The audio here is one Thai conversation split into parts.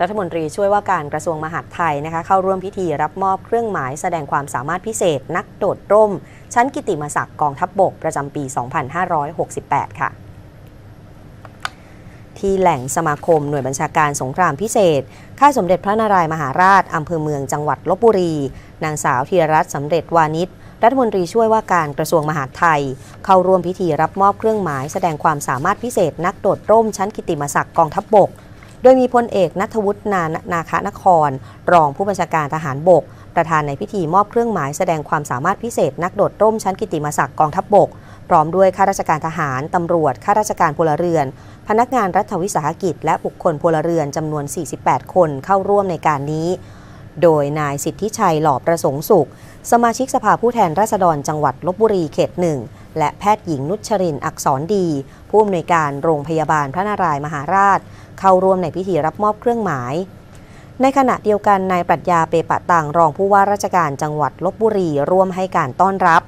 รัฐมนตรีช่วยว่าการกระทรวงมหาดไทยนะคะเข้าร่วมพิธีรับมอบเครื่องหมายแสดงความสามารถพิเศษ นักโดดร่ม ชั้นกิติมศักดิ์กองทัพบบกประจำปี 2568 ค่ะ ที่แหล่งสมาคมหน่วยบัญชาการสงครามพิเศษ ค่ายสมเด็จพระนารายมหาราชอำเภอเมืองจังหวัดลบบุรี นางสาวธีรรัตน์สำเร็จวานิช รัฐมนตรีช่วยว่าการกระทรวงมหาดไทย เข้าร่วมพิธีรับมอบเครื่องหมาย แสดงความสามารถพิเศษนักโดดร่มชั้นกิติมศักดิ์กองทัพบบก โดยมีพลเอกนัทวุฒินานาคานคร รองผู้บัญชาการทหารบก ประธานในพิธีมอบเครื่องหมายแสดงความสามารถพิเศษ นักโดดร่มชั้นกิติมศักดิ์กองทัพบบก พร้อมด้วยข้าราชการทหาร ตำรวจข้าราชการพลเรือน พนักงานรัฐวิสาหกิจ และบุคคลพลเรือนจำนวน 48 คนเข้าร่วมในการนี้ โดยนายสิทธิชัยหล่อประสงค์สุข สมาชิกสภาผู้แทนราษฎรจังหวัดลบบุรีเขตหนึ่งและแพทย์หญิงนุชรินอักษรดี ผู้อำนวยการโรงพยาบาลพระนารายมหาราช เข้าร่วมในพิธีรับมอบเครื่องหมาย ในขณะเดียวกันนายปรัชญาเปปะตังรองผู้ว่าราชการจังหวัดลบบุรีร่วมให้การต้อนรับ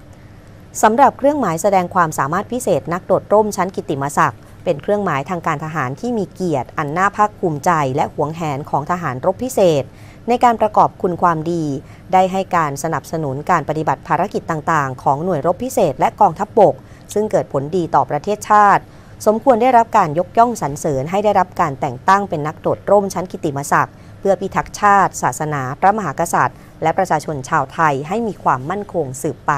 สำหรับเครื่องหมายแสดงความสามารถพิเศษนักโดดร่มชั้นกิติมศักดิ์เป็นเครื่องหมายทางการทหารที่มีเกียรติอันน่าภาคภูมิใจและหวงแหนของทหารรบพิเศษ ในการประกอบคุณความดี ได้ให้การสนับสนุนการปฏิบัติภารกิจต่างๆ ของหน่วยรบพิเศษและกองทัพบบก ซึ่งเกิดผลดีต่อประเทศชาติ สมควรได้รับการยกย่องสรรเสริญให้ได้รับการแต่งตั้งเป็นนักโดดร่มชั้นกิตติมศักดิ์เพื่อพิทักษ์ชาติ ศาสนา พระมหากษัตริย์ และประชาชนชาวไทยให้มีความมั่นคงสืบไป